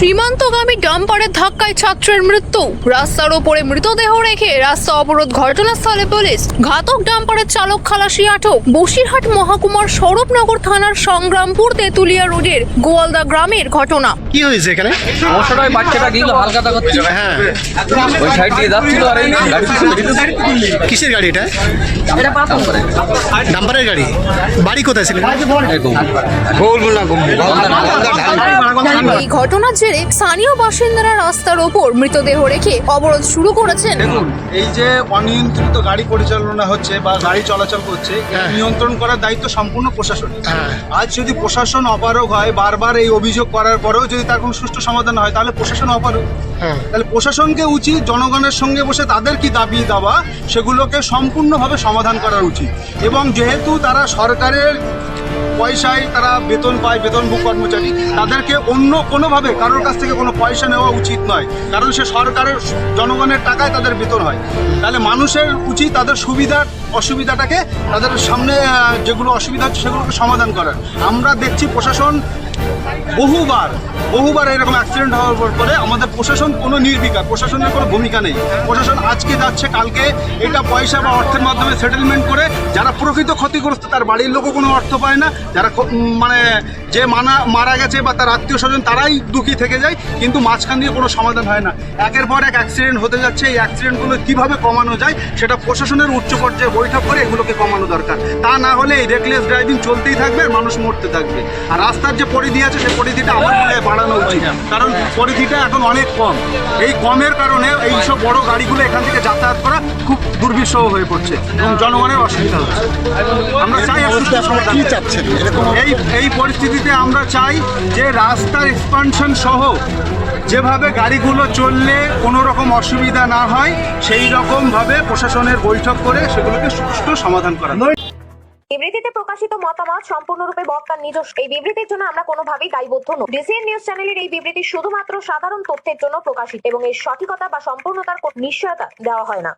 সীমান্তগামী ডাম্পারের ধাক্কায় ছাত্রের মৃত্যু। রাস্তার ওপরে মৃতদেহ রেখে রাস্তা অবরোধ ঘটনাস্থলে পুলিশ। ঘাতক ডাম্পারের চালক খালাসি আটক। বসিরহাট মহকুমার স্বরূপনগর থানার সংগ্রামপুর তেতুলিয়া রোডের গোয়ালদা গ্রামের ঘটনা। কি হয়েছে এখানে? সমস্যাটা ওই বাচ্চাটা করছে হ্যাঁ। ওই সাইড দিয়ে যাচ্ছিল আর এই গাড়ি কিসের গাড়ি এটা? ডাম্পারের গাড়ি? বাড়ি কোথায় ছিল? এই ঘটনার জেরে স্থানীয় বাসিন্দারা রাস্তার ওপর মৃতদেহ রেখে অবরোধ শুরু করেছেন। দেখুন এই যে অনিয়ন্ত্রিত গাড়ি পরিচালনা হচ্ছে বা গাড়ি চলাচল করছে হ্যাঁ। নিয়ন্ত্রণ করার দায়িত্ব সম্পূর্ণ প্রশাসন হ্যাঁ। আজ যদি প্রশাসন অপারগ হয় বারবার এই অভিযোগ করার পরেও যদি তার কোনো সুষ্ঠু সমাধান হয় তাহলে প্রশাসন অপারগ। হ্যাঁ। তাহলে প্রশাসনকে উচিত জনগণের সঙ্গে বসে তাদের কি দাবি দাবা সেগুলোকে সম্পূর্ণভাবে সমাধান করা উচিত। এবং যেহেতু তারা সরকারের পয়সায় তারা বেতন পায় বেতনভোগ কর্মচারী তাদেরকে অন্য কোনোভাবে কারোর কাছ থেকে কোনো পয়সা নেওয়া উচিত নয়। কারণ সে সরকারের জনগণের টাকায় তাদের বেতন হয়। তাহলে মানুষের উচিত তাদের সুবিধার অসুবিধাটাকে তাদের সামনে যেগুলো অসুবিধা হচ্ছে সেগুলোকে সমাধান করার। আমরা দেখছি প্রশাসন বহুবার বহুবার এরকম অ্যাক্সিডেন্ট হওয়ার পর আমাদের প্রশাসন কোনো নির্বিকার, প্রশাসনের কোনো ভূমিকা নেই। প্রশাসন আজকে যাচ্ছে, কালকে এটা পয়সা বা অর্থের মাধ্যমে সেটেলমেন্ট করে যারা প্রকৃত ক্ষতিগ্রস্ত, তার বাড়ির লোকও কোনো অর্থ পায় না। যারা মানে যে মানা, মারা গেছে বা তার আত্মীয় স্বজন, তারাই দুঃখী থেকে যায়, কিন্তু মাঝখান দিয়ে কোনো সমাধান হয় না। একের পর এক অ্যাক্সিডেন্ট হতে যাচ্ছে, এই অ্যাক্সিডেন্টগুলো কীভাবে কমানো যায়, সেটা প্রশাসনের উচ্চ পর্যায়ে বৈঠক করে এগুলোকে কমানো দরকার। তা না হলে এই রেকলেস ড্রাইভিং চলতেই থাকবে আর মানুষ মরতে থাকবে। আর রাস্তার যে পরিধি আছে সেই পরিধিটা আমার মনে হয় বাড়ানো উচিত। কারণ পরিধিটা এখন অনেক কম। এই কমের কারণে এই সব বড় গাড়িগুলো এখান থেকে যাতায়াত করা খুব দুর্বিষহ হয়ে পড়ছে এবং জনগণের অসুবিধা হচ্ছে। আমরা চাই। কি চাচ্ছেন? এই এই পরিস্থিতিতে আমরা চাই যে রাস্তার এক্সপানশন সহ যেভাবে গাড়িগুলো চললে কোনো রকম অসুবিধা না হয়, সেই রকমভাবে প্রশাসনের বৈঠক করে সেগুলোকে সুষ্ঠু সমাধান করা বিবৃতিতে প্রকাশিত মতামত সম্পূর্ণরূপে বক্তার নিজস্ব এই বিবৃতির জন্য আমরা কোনোভাবেই দায়বদ্ধ নই। ডিসিএন নিউজ চ্যানেলের এই বিবৃতি শুধুমাত্র সাধারণ তথ্যের জন্য প্রকাশিত এবং এর সঠিকতা বা সম্পূর্ণতার নিশ্চয়তা দেওয়া হয় না।